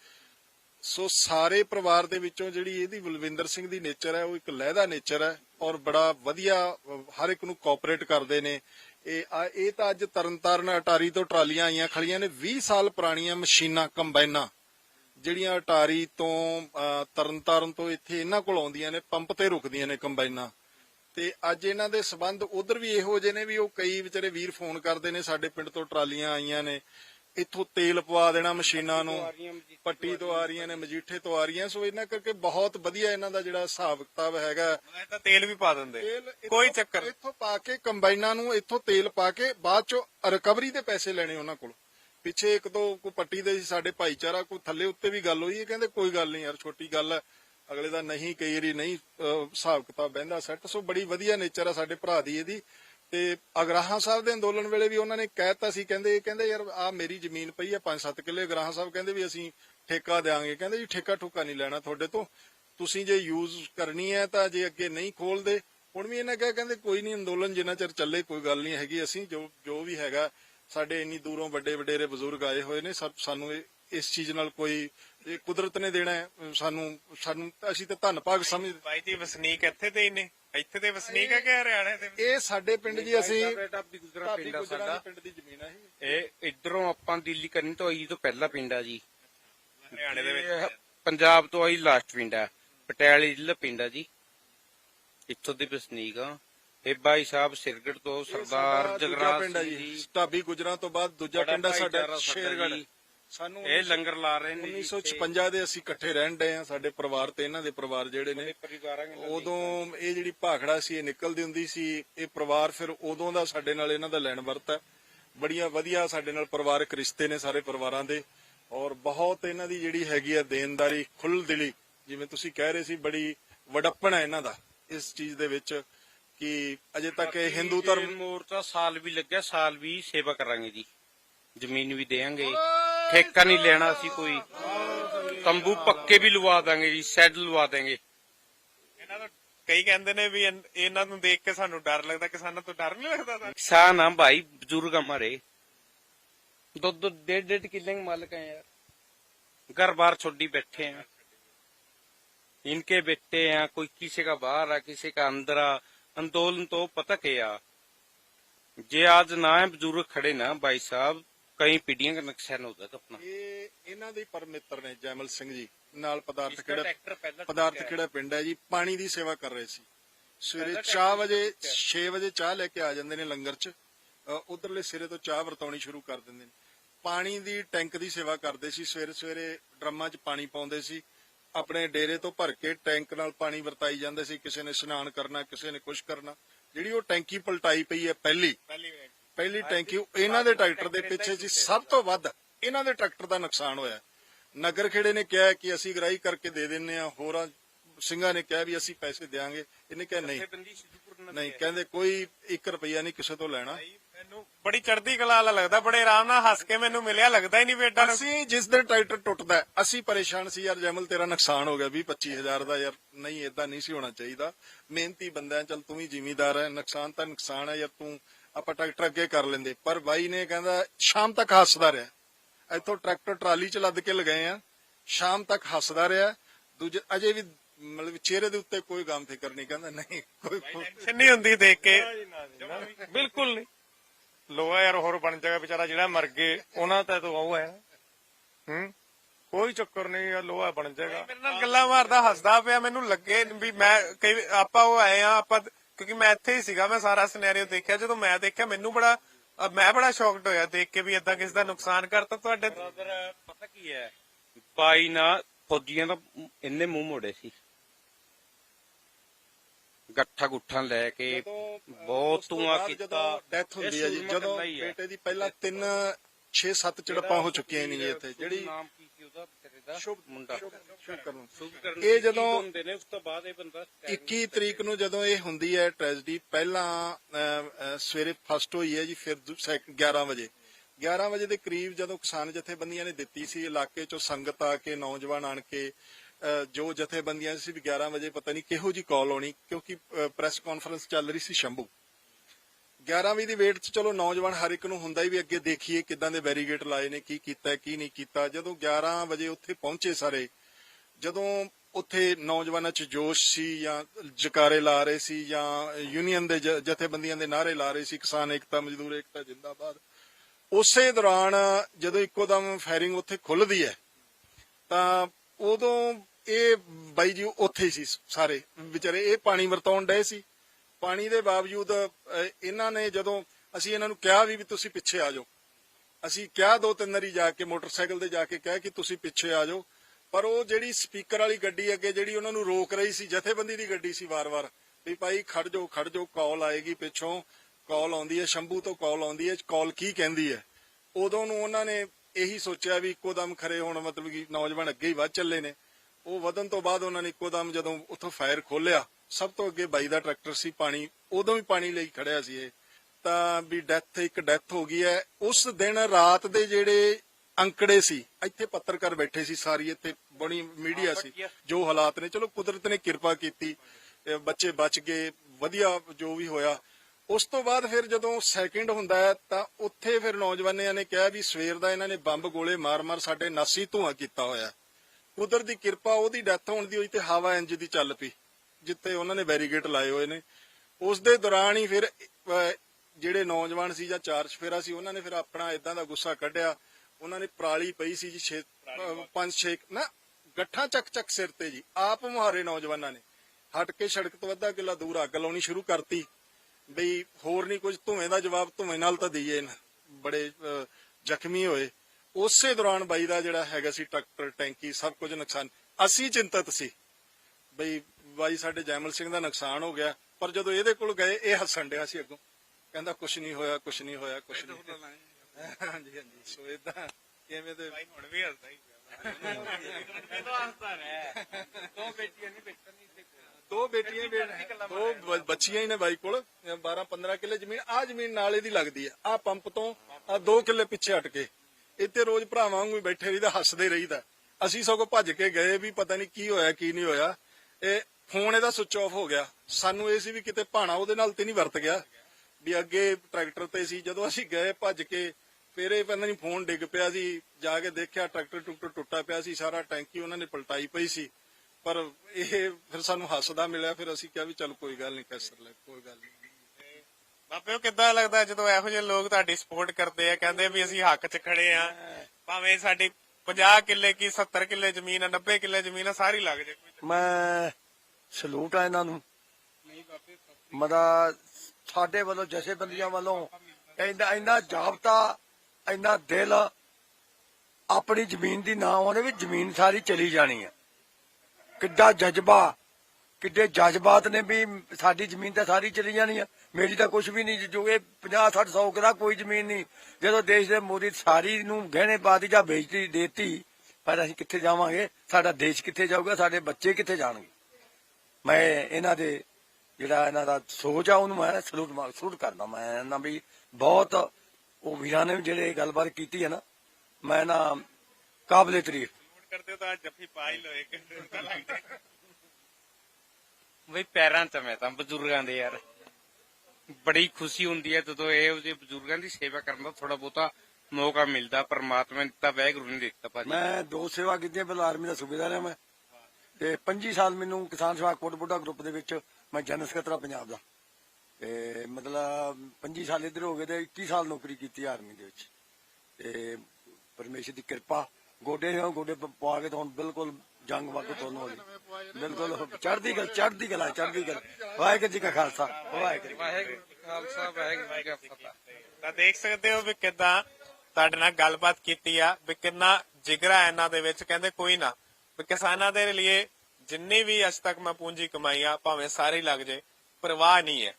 ਸੋ ਸਾਰੇ ਪਰਿਵਾਰ ਦੇ ਵਿੱਚੋਂ ਜਿਹੜੀ ਇਹਦੀ ਬਲਵਿੰਦਰ ਸਿੰਘ ਦੀ ਨੇਚਰ ਹੈ, ਉਹ ਇੱਕ ਲਹਿਦਾ ਨੇਚਰ ਹੈ। ਔਰ ਬੜਾ ਵਧੀਆ ਹਰ ਇੱਕ ਨੂੰ ਕੋਆਪਰੇਟ ਕਰਦੇ ਨੇ। ਇਹ ਇਹ ਤਾਂ ਅੱਜ ਤਰਨਤਾਰਨ ਅਟਾਰੀ ਤੋਂ ਟਰਾਲੀਆਂ ਆਈਆਂ ਖੜੀਆਂ ਨੇ। 20 ਸਾਲ ਪੁਰਾਣੀਆਂ ਮਸ਼ੀਨਾਂ ਕੰਬਾਈਨਾਂ ਜਿਹੜੀਆਂ ਅਟਾਰੀ ਤੋਂ ਅਹ, ਤਰਨਤਾਰਨ ਤੋਂ ਇੱਥੇ ਇਹਨਾਂ ਕੋਲ ਆਉਂਦੀਆਂ ਨੇ ਪੰਪ ਤੇ ਰੁਕਦੀਆਂ ਨੇ ਕੰਬਾਈਨਾਂ। ਤੇ ਅੱਜ ਇਹਨਾਂ ਦੇ ਸਬੰਧ ਉਧਰ ਵੀ ਇਹੋ ਜਿਹੇ ਨੇ ਵੀ ਉਹ ਕਈ ਵਿਚਾਰੇ ਵੀਰ ਫੋਨ ਕਰਦੇ ਨੇ ਸਾਡੇ ਪਿੰਡ ਤੋਂ ਟਰਾਲੀਆਂ ਆਈਆਂ ਨੇ। ਇੱਥੋਂ ਤੇਲ ਪਵਾ ਦੇਣਾ ਮਸ਼ੀਨਾਂ ਨੂੰ ਪੱਟੀ ਤੋਂ ਆ ਰਹੀਆਂ ਨੇ ਮਜੀਠੇ ਤੋਂ ਆ ਰਹੀਆਂ ਸੋ ਇਹਨਾਂ ਕਰਕੇ ਬਹੁਤ ਵਧੀਆ ਇਹਨਾਂ ਦਾ ਜਿਹੜਾ ਹਿਸਾਬ ਕਿਤਾਬ ਹੈਗਾ। ਮੈਂ ਤਾਂ ਤੇਲ ਵੀ ਪਾ ਦਿੰਦੇ। ਕੋਈ ਚੱਕਰ। ਇੱਥੋਂ ਪਾ ਕੇ ਕੰਬਾਈਨਾਂ ਨੂੰ ਇੱਥੋਂ ਤੇਲ ਪਾ ਕੇ ਬਾਅਦ ਚੋਂ ਰਿਕਵਰੀ ਦੇ ਪੈਸੇ ਲੈਣੇ ਉਹਨਾਂ ਕੋਲ। ਪਿੱਛੇ ਇੱਕ ਦੋ ਕੋਈ ਪੱਟੀ ਦੇ ਸਾਡੇ ਭਾਈਚਾਰਾ ਕੋਈ ਥੱਲੇ ਉੱਤੇ ਵੀ ਗੱਲ ਹੋਈ ਹੈ ਕਹਿੰਦੇ ਕੋਈ ਗੱਲ ਨਹੀਂ ਯਾਰ ਛੋਟੀ ਗੱਲ ਹੈ ਅਗਲੇ ਦਾ ਨਹੀਂ ਕਈ ਵਾਰੀ ਨਹੀਂ ਹਿਸਾਬ ਕਿਤਾਬ ਬਹਿੰਦਾ ਸੈੱਟ ਸੋ ਬੜੀ ਵਧੀਆ ਨੇਚਰ ਆ ਸਾਡੇ ਭਰਾ ਦੀ ਇਹਦੀ। ਤੇ ਅਗਰਾਹਾਂ ਸਾਹਿਬ ਦੇ ਅੰਦੋਲਨ ਵੇਲੇ ਵੀ ਉਹਨਾਂ ਨੇ ਕਹਿਤਾ ਸੀ, ਕਹਿੰਦੇ ਕਹਿੰਦੇ ਯਾਰ ਆ ਮੇਰੀ ਜ਼ਮੀਨ ਪਈ ਹੈ 5-7 ਕਿੱਲੇ ਅਗਰਾਹਾਂ ਸਾਹਿਬ ਕਹਿੰਦੇ ਵੀ ਅਸੀਂ ਠੇਕਾ ਦੇਾਂਗੇ ਕਹਿੰਦੇ ਜੀ ਠੇਕਾ ਠੁਕਾ ਨਹੀਂ ਲੈਣਾ ਤੁਹਾਡੇ ਤੋਂ। ਤੁਸੀਂ ਜੇ ਯੂਜ਼ ਕਰਨੀ ਹੈ ਤਾਂ ਜੇ ਅੱਗੇ ਨਹੀਂ ਖੋਲਦੇ। ਹੁਣ ਵੀ ਇਹਨਾਂ ਕਿਹਾ, ਕਹਿੰਦੇ ਕੋਈ ਨਹੀਂ, ਅੰਦੋਲਨ ਜਿੰਨਾ ਚਿਰ ਚੱਲੇ ਕੋਈ ਗੱਲ ਨਹੀਂ ਹੈਗੀ। ਅਸੀਂ ਜੋ ਜੋ ਵੀ ਹੈਗਾ, ਸਾਡੇ ਇੰਨੀ ਦੂਰੋਂ ਵੱਡੇ ਵਡੇਰੇ ਬਜ਼ੁਰਗ ਆਏ ਹੋਏ ਨੇ ਸਾਨੂੰ ਇਸ ਚੀਜ਼ ਨਾਲ ਕੋਈ ਕੁਦਰਤ ਨੇ ਦੇਣਾ ਸਾਨੂੰ ਸਾਨੂੰ, ਅਸੀਂ ਤਾਂ ਧੰਨ ਭਾਗ ਸਮਝ ਬਾਈ ਜੀ ਵਸਨੀਕ ਇੱਥੇ ਦੇ ਹੀ ਨੇ। ਇੱਥੇ ਦੇ ਵਸਨੀਕ ਹੈ ਕਿ ਹਰਿਆਣੇ ਦੇ ਇਹ ਸਾਡੇ ਪਿੰਡ ਜੀ ਅਸੀਂ ਢਾਬੀ ਗੁਜਰਾ ਢਾਬੀ ਪਿੰਡ ਆ ਗੁਜਰਾਂ ਸਾਡਾ। ਦੇ ਪਿੰਡ ਦੀ ਜ਼ਮੀਨ ਹੈ ਇਹ ਇਧਰੋਂ ਆਪਾਂ ਦਿੱਲੀ ਕਰਨੀ ਤੋਂ ਆਈ ਤੋਂ ਪਹਿਲਾ ਪਿੰਡ ਆ ਜੀ। ਹਰਿਆਣੇ ਦੇ ਵਿੱਚ। ਪੰਜਾਬ ਤੋਂ ਆਈ ਲਾਸਟ ਪਿੰਡ ਆ। ਪਟਿਆਲੇ ਜ਼ਿਲ੍ਹਾ ਪਿੰਡ ਆ ਜੀ। ਇੱਥੋਂ ਦੇ ਵਸਨੀਕ ਆ। ਇਹ ਬਾਈ ਸਾਹਿਬ ਸਿਰਗੜ ਤੋਂ ਸਰਦਾਰ ਜਗਰਾਜ ਸਿੰਘ ਜੀ। ਢਾਬੀ ਗੁਜਰਾਂ ਤੋਂ ਬਾਅਦ ਦੂਜਾ ਪਿੰਡ ਹੈ ਸਾਡਾ ਜੀ। ਸਾਨੂੰ ਇਹ ਲੰਗਰ ਲਾ ਰਹੇ ਨੇ ਜੀ 1956 ਦੇ ਅਸੀਂ ਇਕੱਠੇ ਰਹਿਣ ਡਏ ਆ ਸਾਡੇ ਪਰਿਵਾਰ ਤੇ ਇਹਨਾਂ ਦੇ ਪਰਿਵਾਰ ਜਿਹੜੇ ਨੇ। ਉਦੋਂ ਇਹ ਜਿਹੜੀ ਭਾਖੜਾ ਸੀ ਇਹ ਨਿਕਲਦੀ ਹੁੰਦੀ ਸੀ ਇਹ ਪਰਿਵਾਰ ਫਿਰ ਉਦੋਂ ਦਾ ਸਾਡੇ ਨਾਲ ਇਹਨਾਂ ਦਾ ਲੈਣ ਵਰਤ ਹੈ। ਬੜੀਆਂ ਵਧੀਆ ਸਾਡੇ ਨਾਲ ਪਰਿਵਾਰਕ ਰਿਸ਼ਤੇ ਨੇ ਸਾਰੇ ਪਰਿਵਾਰਾਂ ਦੇ। ਔਰ ਬਹੁਤ ਇਹਨਾਂ ਦੀ ਜਿਹੜੀ ਹੈਗੀ ਆ ਦੇਨਦਾਰੀ ਖੁੱਲ ਦਿਲੀ ਜਿਵੇਂ ਤੁਸੀਂ ਕਹਿ ਰਹੇ ਸੀ ਬੜੀ ਵਡੱਪਣ ਹੈ ਇਹਨਾਂ ਦਾ ਇਸ ਚੀਜ਼ ਦੇ ਵਿੱਚ ਕਿ ਅਜੇ ਤੱਕ ਇਹ ਹਿੰਦੂ ਧਰਮ ਮੋਰਚਾ ਸਾਲ ਵੀ ਲੱਗਿਆ ਸਾਲ ਵੀ ਸੇਵਾ ਕਰਾਂਗੇ ਜੀ। ਜ਼ਮੀਨ ਵੀ ਦੇਾਂਗੇ ਠੇਕਾ ਨਹੀਂ ਲੈਣਾ ਅਸੀਂ ਕੋਈ। ਤੰਬੂ ਪੱਕੇ ਵੀ ਲਵਾ ਦਾਂਗੇ ਜੀ ਸ਼ੈੱਡ ਲਵਾ ਦਾਂਗੇ। ਕਈ ਕਹਿੰਦੇ ਨੇ ਵੀ ਇਹਨਾਂ ਨੂੰ ਦੇਖ ਕੇ ਸਾਨੂੰ ਡਰ ਲੱਗਦਾ ਕਿਸਾਨਾਂ ਤੋਂ ਡਰ ਨਹੀਂ ਲੱਗਦਾ ਸਾਨੂੰ? ਕਿਸਾਨ ਭਾਈ ਬਜ਼ੁਰਗ ਆ ਮਾਰੇ। ਦੁੱਧ ਦੁੱਧ ਡੇਢ ਡੇਢ ਮਾਲਕ ਆ ਯਾਰ। ਘਰ ਬਾਰ ਛੱਡੀ ਬੈਠੇ ਆ। ਇਨਕੇ ਬੇਟੇ ਆ ਕੋਈ ਕਿਸੇ ਦਾ ਬਾਹਰ ਆ ਕਿਸੇ ਦਾ ਅੰਦਰ ਆ। ਅੰਦੋਲਨ ਤੋਂ ਪਤਾ ਕੇ ਆ ਜੇ ਅੱਜ ਨਾ ਬਜ਼ੁਰਗ ਖੜੇ ਨਾ ਭਾਈ ਸਾਹਿਬ कई पीढ़ियों का नुकसान होता है अपना ਇਹ ਇਹਨਾਂ ਦੇ ਪਰਮਿੱਤਰ ਨੇ ਜੈਮਲ ਸਿੰਘ ਜੀ ਨਾਲ ਪਦਾਰਥ इसका ਕਿਹੜਾ ट्रैक्टर पहला ਪਦਾਰਥ टूट गया। ਕਿਹੜਾ ਪਿੰਡ ਹੈ ਜੀ ਪਾਣੀ ਦੀ ਸੇਵਾ ਕਰ ਰਹੇ ਸੀ ਸਵੇਰੇ ਪਹਿਲਾਂ 4 ਵਜੇ ਟੈਕਸੀ 6 ਵਜੇ ਚਾਹ ਲੈ ਕੇ ਆ ਜਾਂਦੇ ਨੇ ਲੰਗਰ 'ਚ ਉਧਰਲੇ ਸਿਰੇ ਤੋਂ ਚਾਹ ਵਰਤਾਉਣੀ ਸ਼ੁਰੂ ਕਰ ਦਿੰਦੇ ਨੇ ਪਾਣੀ ਦੀ ਟੈਂਕ ਦੀ ਸੇਵਾ ਕਰਦੇ ਸੀ ਸਵੇਰੇ ਸਵੇਰੇ ਡਰਮਾਂ 'ਚ ਪਾਣੀ ਪਾਉਂਦੇ ਸੀ ਆਪਣੇ ਡੇਰੇ ਤੋਂ ਭਰ ਕੇ ਟੈਂਕ ਨਾਲ ਪਾਣੀ ਵਰਤਾਈ ਜਾਂਦੇ ਸੀ ਕਿਸੇ ਨੇ ਇਸ਼ਨਾਨ ਕਰਨਾ ਕਿਸੇ ਨੇ ਕੁਝ ਕਰਨਾ ਜਿਹੜੀ ਉਹ ਟੈਂਕੀ ਪਲਟਾਈ ਪਈ ਹੈ ਪਹਿਲੀ ਪਹਿਲੀ ਵਾਰ ਪਹਿਲੀ ਟੈਂਕੀ ਇਹਨਾਂ ਦੇ ਟਰੈਕਟਰ ਦੇ ਪਿੱਛੇ ਜੀ ਸਭ ਤੋਂ ਵੱਧ ਇਹਨਾਂ ਦੇ ਟਰੈਕਟਰ ਦਾ ਨੁਕਸਾਨ ਹੋਇਆ। ਨਗਰ ਖੇੜੇ ਨੇ ਕਿਹਾ ਕਿ ਅਸੀਂ ਗਰਾਈ ਕਰਕੇ ਦੇ ਦਿੰਨੇ ਆ ਹੋਰਾਂ ਸਿੰਘਾਂ ਨੇ ਕਿਹਾ ਵੀ ਅਸੀਂ ਪੈਸੇ ਦੇਾਂਗੇ ਇਹਨੇ ਕਿਹਾ ਨਹੀਂ। ਨਹੀਂ ਕਹਿੰਦੇ ਕੋਈ 1 ਰੁਪਿਆ ਨਹੀਂ ਕਿਸੇ ਤੋਂ ਲੈਣਾ। ਮੈਨੂੰ ਬੜੀ ਚੜਦੀ ਕਲਾ ਵਾਲਾ ਲੱਗਦਾ ਬੜੇ ਆਰਾਮ ਨਾਲ ਹੱਸ ਕੇ ਮੈਨੂੰ ਮਿਲਿਆ ਲੱਗਦਾ ਹੀ ਨਹੀਂ ਬੇਟਾ ਅਸੀਂ ਜਿਸ ਦਿਨ ਟਰੈਕਟਰ ਟੁੱਟਦਾ ਅਸੀਂ ਪਰੇਸ਼ਾਨ ਸੀ ਯਾਰ ਜਮਲ ਤੇਰਾ ਨੁਕਸਾਨ ਹੋ ਗਿਆ 20 25000 ਦਾ ਯਾਰ ਨਹੀਂ ਇਦਾਂ ਨਹੀਂ ਸੀ ਹੋਣਾ ਚਾਹੀਦਾ। ਮਿਹਨਤੀ ਬੰਦਾ ਚੱਲ ਤੂੰ ਵੀ ਜ਼ਿਮੀਦਾਰ ਹੈ ਨੁਕਸਾਨ ਤਾਂ ਨੁਕਸਾਨ ਹੈ ਯਾਰ ਤੂੰ ਆਪਾਂ ਟਰੈਕਟਰ ਅੱਗੇ ਕਰ ਲੈਂਦੇ। ਪਰ ਬਾਈ ਨੇ ਕਹਿੰਦਾ ਸ਼ਾਮ ਤੱਕ ਹੱਸਦਾ ਰਿਹਾ। ਇੱਥੋਂ ਟਰੈਕਟਰ ਟਰਾਲੀ ਚ ਲੱਦ ਕੇ ਲਗਾਏ ਆ। ਸ਼ਾਮ ਤੱਕ ਹੱਸਦਾ ਰਿਹਾ। ਦੂਜੇ ਅਜੇ ਵੀ ਮਤਲਬ ਚਿਹਰੇ ਦੇ ਉੱਤੇ ਕੋਈ ਗਮ ਫਿਕਰ ਨਹੀਂ। ਕਹਿੰਦਾ ਨਹੀਂ ਕੋਈ ਟੈਨਸ਼ਨ ਨਹੀਂ ਹੁੰਦੀ ਦੇਖ ਕੇ। ਬਿਲਕੁਲ ਨਹੀਂ। ਲੋਹਾ ਯਾਰ ਹੋਰ ਬਣ ਜਾਏਗਾ ਵਿਚਾਰਾ ਜਿਹੜਾ ਮਰ ਗਏ। ਉਹਨਾਂ ਦਾ ਤਾਂ ਉਹ ਹੈ ਹੂੰ? ਕੋਈ ਚੱਕਰ ਨਹੀਂ ਯਾਰ ਲੋਹਾ ਬਣ ਜਾਏਗਾ। ਮੇਰੇ ਨਾਲ ਗੱਲਾਂ ਮਾਰਦਾ ਹੱਸਦਾ ਪਿਆ। ਮੈਨੂੰ ਲੱਗੇ ਵੀ ਮੈਂ ਕਈ ਆਪਾਂ ਉਹ ਆਏ ਆ ਆਪਾਂ ਕਿਉਂਕਿ ਮੈਂ ਇੱਥੇ ਹੀ ਸੀਗਾ ਮੈਂ ਸਾਰਾ ਸਿਨੈਰੀਓ ਦੇਖਿਆ। ਜਦੋਂ ਮੈਂ ਦੇਖਿਆ ਮੈਨੂੰ ਬੜਾ ਮੈਂ ਬੜਾ ਸ਼ੌਕਡ ਹੋਇਆ ਦੇਖ ਕੇ ਵੀ ਇਦਾਂ ਕਿਸ ਦਾ ਨੁਕਸਾਨ ਕਰਤਾ ਤੁਹਾਡੇ ਬ੍ਰਦਰ ਪਤਾ ਕੀ ਹੈ? ਬਾਈ ਨਾ ਫੌਜੀਆਂ ਦਾ ਇੰਨੇ ਮੂੰਹ ਮੋੜੇ ਸੀ। ਗੱਠਾ ਗੁੱਠਾਂ ਲੈ ਕੇ ਬਹੁਤ ਧੂਆਂ ਕੀਤਾ। ਡੈਥ ਹੁੰਦੀ ਹੈ ਜੀ ਜਦੋਂ। ਬੇਟੇ ਦੀ ਪਹਿਲਾਂ 3 6 7 ਚੜਪਾਂ ਹੋ ਚੁੱਕੀਆਂ ਨੇ ਜੀ ਇੱਥੇ ਜਿਹੜੀ ਨਾਮ ਕੀ ਸੀ ਉਹਦਾ ਵਿਚਾਰੇ ਦਾ? ਸ਼ੁਭ ਮੁੰਡਾ। ਸ਼ੁਭ ਕਰਨ ਸ਼ੁਭ ਕਰਨ ਇਹ ਜਦੋਂ ਹੁੰਦੇ ਨੇ ਉਸ ਤੋਂ ਬਾਅਦ ਇਹ ਬੰਦਾ 21 ਤਰੀਕ ਨੂੰ ਜਦੋਂ ਇਹ ਹੁੰਦੀ ਹੈ ਟ੍ਰੈਜਡੀ ਪਹਿਲਾਂ ਸਵੇਰੇ ਫਸਟ ਹੋਈ ਹੈ ਜੀ ਫਿਰ ਦੂ- ਸੈਕ- 11 ਵਜੇ। 11 ਵਜੇ ਦੇ ਕਰੀਬ ਜਦੋਂ ਕਿਸਾਨ ਜਥੇਬੰਦੀਆਂ ਨੇ ਦਿੱਤੀ ਸੀ ਇਲਾਕੇ ਚੋਂ ਸੰਗਤ ਆ ਕੇ ਨੌਜਵਾਨ ਆਣ ਕੇ ਜੋ ਜਥੇਬੰਦੀਆਂ ਸੀ ਵੀ 11 ਵਜੇ ਪਤਾ ਨਹੀਂ ਕਿਹੋ ਜੀ ਕਾਲ ਆਉਣੀ ਕਿਉਂਕਿ ਪ੍ਰੈਸ ਕਾਨਫਰੰਸ ਚੱਲ ਰਹੀ ਸੀ ਸ਼ੰਭੂ। 11 ਵਜੇ ਦੀ ਵੇਟ 'ਚ ਚਲੋ ਨੌਜਵਾਨ ਹਰ ਇੱਕ ਨੂੰ ਹੁੰਦਾ ਹੀ ਵੀ ਅੱਗੇ ਦੇਖੀਏ ਕਿਦਾਂ ਦੇ ਬੈਰੀਗੇਟ ਲਾਏ ਨੇ, ਕੀ ਕੀਤਾ, ਕੀ ਨਹੀਂ ਕੀਤਾ। ਜਦੋਂ 11 ਵਜੇ ਉੱਥੇ ਪਹੁੰਚੇ ਸਾਰੇ, ਜਦੋਂ ਉੱਥੇ ਨੌਜਵਾਨਾਂ 'ਚ ਜੋਸ਼ ਸੀ ਜਾਂ ਜਕਾਰੇ ਲਾ ਰਹੇ ਸੀ ਜਾਂ ਯੂਨੀਅਨ ਦੇ ਜਥੇਬੰਦੀਆਂ ਦੇ ਨਾਅਰੇ ਲਾ ਰਹੇ ਸੀ, ਕਿਸਾਨ ਏਕਤਾ, ਮਜ਼ਦੂਰ ਏਕਤਾ, ਜਿੰਦਾਬਾਦ, ਉਸੇ ਦੌਰਾਨ ਜਦੋਂ ਇੱਕੋ ਦਮ ਫਾਇਰਿੰਗ ਉੱਥੇ ਖੁੱਲਦੀ ਹੈ, ਤਾਂ ਉਦੋਂ ਇਹ ਬਾਈ ਜੀ ਉੱਥੇ ਸੀ ਸਾਰੇ, ਵਿਚਾਰੇ ਇਹ ਪਾਣੀ ਵਰਤਾਉਣ ਡਏ ਸੀ। ਪਾਣੀ ਦੇ ਬਾਵਜੂਦ ਅਹ, ਇਹਨਾਂ ਨੇ ਜਦੋਂ ਅਸੀਂ ਇਹਨਾਂ ਨੂੰ ਕਿਹਾ ਵੀ ਤੁਸੀਂ ਪਿੱਛੇ ਆ ਜਾਓ। ਅਸੀਂ ਕਿਹਾ ਦੋ ਤਿੰਨ ਵਾਰੀ ਜਾ ਕੇ ਮੋਟਰਸਾਈਕਲ ਤੇ ਜਾ ਕੇ ਕਿਹਾ ਕਿ ਤੁਸੀਂ ਪਿੱਛੇ ਆ ਜਾਓ। ਪਰ ਉਹ ਜਿਹੜੀ ਸਪੀਕਰ ਵਾਲੀ ਗੱਡੀ ਅੱਗੇ ਜਿਹੜੀ ਉਹਨਾਂ ਨੂੰ ਰੋਕ ਰਹੀ ਸੀ ਜਥੇਬੰਦੀ ਦੀ ਗੱਡੀ ਸੀ ਵਾਰ-ਵਾਰ ਵੀ ਭਾਈ ਖੜ ਜਾਓ ਖੜ ਜਾਓ ਕਾਲ ਆਏਗੀ ਪਿੱਛੋਂ ਕਾਲ ਆਉਂਦੀ ਹੈ ਸ਼ੰਭੂ ਤੋਂ ਕਾਲ ਆਉਂਦੀ ਹੈ ਕਾਲ ਕੀ ਕਹਿੰਦੀ ਹੈ? ਉਦੋਂ ਨੂੰ ਉਹਨਾਂ ਨੇ ਇਹੀ ਸੋਚਿਆ ਵੀ ਇੱਕੋ ਦਮ ਖਰੇ ਹੁਣ ਮਤਲਬ ਕਿ ਨੌਜਵਾਨ ਅੱਗੇ ਹੀ ਵੱਧ ਚੱਲੇ ਨੇ। ਉਹ ਵਧਣ ਤੋਂ ਬਾਅਦ ਉਹਨਾਂ ਨੇ ਇੱਕੋ ਦਮ ਜਦੋਂ ਉੱਥੋਂ ਫਾਇਰ ਖੋਲਿਆ ਸਭ ਤੋਂ ਅੱਗੇ ਬਾਈ ਦਾ ਟਰੈਕਟਰ ਸੀ ਪਾਣੀ ਉਦੋਂ ਵੀ ਪਾਣੀ ਲਈ ਖੜਿਆ ਸੀ ਇਹ। ਤਾਂ ਵੀ ਡੈਥ ਇੱਕ ਡੈਥ ਹੋ ਗਈ ਹੈ। ਉਸ ਦਿਨ ਰਾਤ ਦੇ ਜਿਹੜੇ ਅੰਕੜੇ ਸੀ ਇੱਥੇ ਪੱਤਰਕਾਰ ਬੈਠੇ ਸੀ ਸਾਰੀ ਇੱਥੇ ਬੜੀ ਮੀਡੀਆ ਸੀ ਜੋ ਹਾਲਾਤ ਨੇ। ਚਲੋ ਕੁਦਰਤ ਨੇ ਕਿਰਪਾ ਕੀਤੀ ਬੱਚੇ ਬਚ ਗਏ ਵਧੀਆ ਜੋ ਵੀ ਹੋਇਆ। ਉਸ ਤੋਂ ਬਾਅਦ ਫਿਰ ਜਦੋਂ ਸੈਕਿੰਡ ਹੁੰਦਾ ਹੈ ਤਾਂ ਉੱਥੇ ਫਿਰ ਨੌਜਵਾਨਾਂ ਨੇ ਕਿਹਾ ਵੀ ਸਵੇਰ ਦਾ ਇਹਨਾਂ ਨੇ ਬੰਬ ਗੋਲੇ ਮਾਰ-ਮਾਰ ਸਾਡੇ ਨਾਸੀ ਧੂਆਂ ਕੀਤਾ ਹੋਇਆ। ਕੁਦਰਤ ਦੀ ਕਿਰਪਾ ਉਹਦੀ ਡੈਥ ਹੋਣ ਦੀ ਹੋਈ ਤੇ ਹਵਾ ਇੰਜ ਦੀ ਚੱਲ ਪਈ। ਜਿੱਥੇ ਉਹਨਾਂ ਨੇ ਬੈਰੀਗੇਟ ਲਾਏ ਹੋਏ ਨੇ। ਉਸ ਦੇ ਦੌਰਾਨ ਹੀ ਫਿਰ ਅਹ, ਜਿਹੜੇ ਨੌਜਵਾਨ ਸੀ ਜਾਂ ਚਾਰ ਚਫੇਰਾ ਸੀ ਉਹਨਾਂ ਨੇ ਫਿਰ ਆਪਣਾ ਇਦਾਂ ਦਾ ਗੁੱਸਾ ਕੱਢਿਆ। ਉਹਨਾਂ ਨੇ ਪਰਾਲੀ ਪਈ ਸੀ ਜੀ 6 ਪੰਜ ਛੇ ਨਾ ਗੱਠਾਂ ਚੱਕ ਚੱਕ ਸਿਰ ਤੇ ਜੀ। ਆਪ ਮੁਹਾਰੇ ਨੌਜਵਾਨਾਂ ਨੇ। ਹਟ ਕੇ ਸੜਕ ਤੋਂ ਅੱਧਾ ਕਿਲਾ ਦੂਰ ਅੱਗ ਲਾਉਣੀ ਸ਼ੁਰੂ ਕਰਤੀ। ਬਈ ਹੋਰ ਨਹੀਂ ਕੁਝ ਧੂਏ ਦਾ ਜਵਾਬ ਧੂਏ ਨਾਲ ਤਾਂ ਦਈਏ ਨਾ ਬੜੇ ਅਹ, ਜ਼ਖਮੀ ਹੋਏ। ਉਸੇ ਦੌਰਾਨ ਬਾਈ ਦਾ ਜਿਹੜਾ ਹੈਗਾ ਸੀ ਟਰੈਕਟਰ ਟੈਂਕੀ ਸਭ ਕੁਝ ਨੁਕਸਾਨ। ਅਸੀਂ ਚਿੰਤਤ ਸੀ। ਬਈ ਬਾਈ ਸਾਡੇ ਜੈਮਲ ਸਿੰਘ ਦਾ ਨੁਕਸਾਨ ਹੋ ਗਿਆ ਪਰ ਜਦੋਂ ਇਹਦੇ ਕੋਲ ਗਏ ਇਹ ਹੱਸਣ ਡਿਆ ਸੀ ਅੱਗੋਂ। ਕਹਿੰਦਾ ਕੁਝ ਨਹੀਂ ਹੋਇਆ ਕੁਝ ਨਹੀਂ ਹੋਇਆ ਕੁਝ ਨਹੀਂ। ਹਾਂਜੀ ਹਾਂਜੀ। ਸੋ ਇਦਾਂ ਕਿਵੇਂ ਤੇ ਭਾਈ ਹੁਣ ਵੀ ਹੱਸਦਾ ਹੀ ਦੋ ਬੇਟੀਆਂ ਹੀ ਬੇ- ਦੋ ਬ- ਬੱਚੀਆਂ ਹੀ ਨੇ ਬਾਈ ਕੋਲ। 12 15 ਕਿੱਲੇ ਜ਼ਮੀਨ ਆ ਜ਼ਮੀਨ ਨਾਲੇ ਦੀ ਲੱਗਦੀ ਆ। ਆ ਪੰਪ ਤੋਂ ਆ 2 ਕਿੱਲੇ ਪਿੱਛੇ ਹਟ ਕੇ। ਇੱਥੇ ਰੋਜ਼ ਭਰਾਵਾਂ ਵਾਂਗੂ ਹੀ ਬੈਠੇ ਰਹੀਦਾ ਹੱਸਦੇ ਰਹੀਦਾ। ਅਸੀਂ ਸਗੋਂ ਭੱਜ ਕੇ ਗਏ ਵੀ ਪਤਾ ਨਹੀਂ ਕੀ ਹੋਇਆ ਕੀ ਨਹੀਂ ਹੋਇਆ। ਇਹ ਫੋਨ ਇਹਦਾ ਸੁੱਚ ਆਫ ਹੋ ਗਿਆ। ਸਾਨੂੰ ਇਹ ਸੀ ਵੀ ਕਿਤੇ ਭਾਣਾ ਉਹਦੇ ਨਾਲ ਤੇ ਨਹੀਂ ਵਰਤ ਗਿਆ। ਵੀ ਅੱਗੇ ਟਰੈਕਟਰ ਤੇ ਸੀ ਜਦੋਂ ਅਸੀਂ ਗਏ ਭੱਜ ਕੇ ਫਿਰ ਇਹ ਪਤਾ ਨਹੀਂ ਫੋਨ ਡਿੱਗ ਪਿਆ ਸੀ ਜਾ ਕੇ ਦੇਖਿਆ ਟਰੈਕਟਰ ਟੁੱਟ ਟੁੱਟਾ ਪਿਆ ਸੀ ਸਾਰਾ ਟੈਂਕੀ ਉਹਨਾਂ ਨੇ ਪਲਟਾਈ ਪਈ ਸੀ। ਪਰ ਇਹ ਫਿਰ ਸਾਨੂੰ ਹੱਸਦਾ ਮਿਲਿਆ ਫਿਰ ਅਸੀਂ ਕਿਹਾ ਵੀ ਚੱਲ ਕੋਈ ਗੱਲ ਨਹੀਂ ਕੈਸਰ ਲੈ ਕੋਈ ਗੱਲ ਨਹੀਂ ਬਾਪੇ ਉਹ ਕਿੱਦਾਂ ਲੱਗਦਾ ਜਦੋਂ ਇਹੋ ਜਿਹੇ ਲੋਕ ਤੁਹਾਡੀ ਸਪੋਰਟ ਕਰਦੇ ਆ ਕਹਿੰਦੇ ਵੀ ਅਸੀਂ ਹੱਕ 'ਚ ਖੜੇ ਆ ਭਾਵੇਂ ਸਾਡੀ 50 ਕਿੱਲੇ ਕੀ 70 ਕਿੱਲੇ ਜ਼ਮੀਨ ਆ 90 ਕਿੱਲੇ ਜ਼ਮੀਨ ਆ ਸਾਰੀ ਲੱਗ ਜੇ। ਮੈਂ ਸਲੂਟ ਆ ਇਹਨਾਂ ਨੂੰ। ਮਦਾ ਸਾਡੇ ਵੱਲੋਂ ਜਥੇਬੰਦੀਆਂ ਵੱਲੋਂ ਇੰਨਾ ਇੰਨਾ ਜਾਬਤਾ, ਇੰਨਾ ਦਿਲ ਆਪਣੀ ਜ਼ਮੀਨ ਦੀ ਨਾ ਹੋਣੇ ਵੀ ਜ਼ਮੀਨ ਸਾਰੀ ਚਲੀ ਜਾਣੀ ਹੈ ਕਿੱਡਾ ਜਜ਼ਬਾ, ਕਿੱਡੇ ਜਜ਼ਬਾਤ ਨੇ ਵੀ ਸਾਡੀ ਜ਼ਮੀਨ ਤਾਂ ਸਾਰੀ ਚਲੀ ਜਾਣੀ ਆ। ਮੇਰੀ ਤਾਂ ਕੁਝ ਵੀ ਨਹੀਂ ਜੋ ਇਹ 50 60 100 ਕਿਲਾ ਕੋਈ ਜ਼ਮੀਨ ਨਹੀਂ। ਜਦੋਂ ਦੇਸ਼ ਦੇ ਮੋਦੀ ਸਾਰੀ ਨੂੰ ਗਹਿਣੇ ਪਾਤੀ ਜਾਂ ਵੇਚਤੀ, ਦੇਤੀ, ਪਰ ਅਸੀਂ ਕਿੱਥੇ ਜਾਵਾਂਗੇ? ਸਾਡਾ ਦੇਸ਼ ਕਿੱਥੇ ਜਾਊਗਾ? ਸਾਡੇ ਬੱਚੇ ਕਿੱਥੇ ਜਾਣਗੇ? ਮੈਂ ਇਹਨਾਂ ਦੇ ਜਿਹੜਾ ਇਹਨਾਂ ਦਾ ਸੋਚ ਆ ਉਹਨੂੰ ਮੈਂ ਸਲੂਟ ਮਾਰ ਸਲੂਟ ਕਰਦਾ ਮੈਂ ਨਾ ਵੀ ਬਹੁਤ ਉਹ ਵੀਰਾਂ ਨੇ ਜਿਹੜੇ ਗੱਲਬਾਤ ਕੀਤੀ ਹੈ ਨਾ ਮੈਂ ਨਾ ਕਾਬਲੇ ਤਾਰੀਫ। ਕਰਦੇ ਤਾਂ ਜੱਫੀ ਪਾ ਹੀ ਲਓ ਇੱਕ। ਤਾਂ ਲੱਗਦਾ ਬਈ ਪੈਰਾਂ 'ਚ ਮੈਂ ਤਾਂ ਬਜ਼ੁਰਗਾਂ ਦੇ ਯਾਰ। ਬੜੀ ਖੁਸ਼ੀ ਹੁੰਦੀ ਹੈ ਜਦੋਂ ਇਹੋ ਜਿਹੇ ਬਜ਼ੁਰਗਾਂ ਦੀ ਸੇਵਾ ਕਰਨ ਦਾ ਥੋੜਾ ਬਹੁਤਾ ਮੌਕਾ ਮਿਲਦਾ ਪਰਮਾਤਮਾ ਨੇ ਦਿੱਤਾ ਵਾਹਿਗੁਰੂ ਨੇ ਦਿੱਤਾ ਭਾਜੀ। ਮੈਂ ਦੋ ਸੇਵਾ ਕੀਤੀਆਂ ਪਹਿਲਾਂ ਆਰਮੀ ਦਾ ਸੂਬੇਦਾਰ ਹਾਂ ਮੈਂ। ਤੇ 25 ਸਾਲ ਮੈਨੂੰ ਕਿਸਾਨ ਸੇਵਾ ਕੋਟ ਬੁੱਢਾ ਗਰੁੱਪ ਦੇ ਵਿੱਚ ਮੈਂ ਜਨਰਲ ਸਕੱਤਰ ਹਾਂ ਪੰਜਾਬ ਦਾ। ਤੇ ਮਤਲਬ 25 ਸਾਲ ਇੱਧਰ ਹੋ ਗਏ ਤੇ 21 ਸਾਲ ਨੌਕਰੀ ਕੀਤੀ ਆਰਮੀ ਦੇ ਵਿੱਚ। ਤੇ ਪਰਮੇਸ਼ਰ ਦੀ ਕਿਰਪਾ ਗੋਡੇ ਨੇ ਗੋਡੇ ਪਵਾ ਕੇ ਤਾਂ ਹੁਣ ਬਿਲਕੁਲ ਜੰਗ ਵਾਂਗ ਦੋਨੋਂ ਹੋ ਗਈ ਬਿਲਕੁਲ ਚੜ੍ਹਦੀ ਗੱਲ ਚੜ੍ਹਦੀ ਕਲਾ ਚੜ੍ਹਦੀ ਕਲਾ। ਵਾਹਿਗੁਰੂ ਜੀ ਕਾ ਖਾਲਸਾ ਵਾਹਿਗੁਰੂ ਵਾਹਿਗੁਰੂ ਖਾਲਸਾ ਵਾਹਿਗੁਰੂ ਜੀ ਕੀ ਫਤਿਹ। ਤਾਂ ਦੇਖ ਸਕਦੇ ਹੋ ਵੀ ਕਿਦਾਂ ਤੁਹਾਡੇ ਨਾਲ ਗੱਲਬਾਤ ਕੀਤੀ ਆ ਵੀ ਕਿੰਨਾ ਜਿਗਰਾ ਇਹਨਾਂ ਦੇ ਵਿੱਚ ਕਹਿੰਦੇ ਕੋਈ ਨਾ। ਵੀ ਕਿਸਾਨਾਂ ਦੇ ਲਈ ਜਿੰਨੀ ਵੀ ਅੱਜ ਤੱਕ ਮੈਂ ਪੂੰਜੀ ਕਮਾਈ ਆ, ਭਾਵੇਂ ਸਾਰੀ ਲੱਗ ਜੇ, ਪਰਵਾਹ ਨਹੀਂ ਹੈ।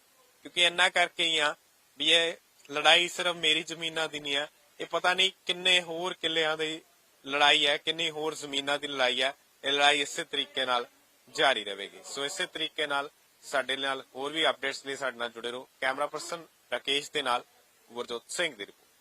ਕਿਉਂਕਿ ਇੰਨਾ ਕਰਕੇ ਹੀ ਆ ਵੀ ਇਹ ਲੜਾਈ ਸਿਰਫ ਮੇਰੀ ਜ਼ਮੀਨਾਂ ਦੀ ਨਹੀਂ ਹੈ। ਇਹ ਪਤਾ ਨਹੀਂ ਕਿੰਨੇ ਹੋਰ ਕਿੱਲਿਆਂ ਦੀ ਲੜਾਈ ਹੈ, ਕਿੰਨੀ ਹੋਰ ਜ਼ਮੀਨਾਂ ਦੀ ਲੜਾਈ ਹੈ। ਇਹ ਲੜਾਈ ਇਸੇ ਤਰੀਕੇ ਨਾਲ ਜਾਰੀ ਰਹੇਗੀ। ਸੋ ਇਸੇ ਤਰੀਕੇ ਨਾਲ ਸਾਡੇ ਨਾਲ ਹੋਰ ਵੀ ਅਪਡੇਟਸ ਲਈ ਸਾਡੇ ਨਾਲ ਜੁੜੇ ਰਹੋ। ਕੈਮਰਾ ਪਰਸਨ ਰਾਕੇਸ਼ ਦੇ ਨਾਲ ਗੁਰਜੋਤ ਸਿੰਘ ਦੀ ਰਿਪੋਰਟ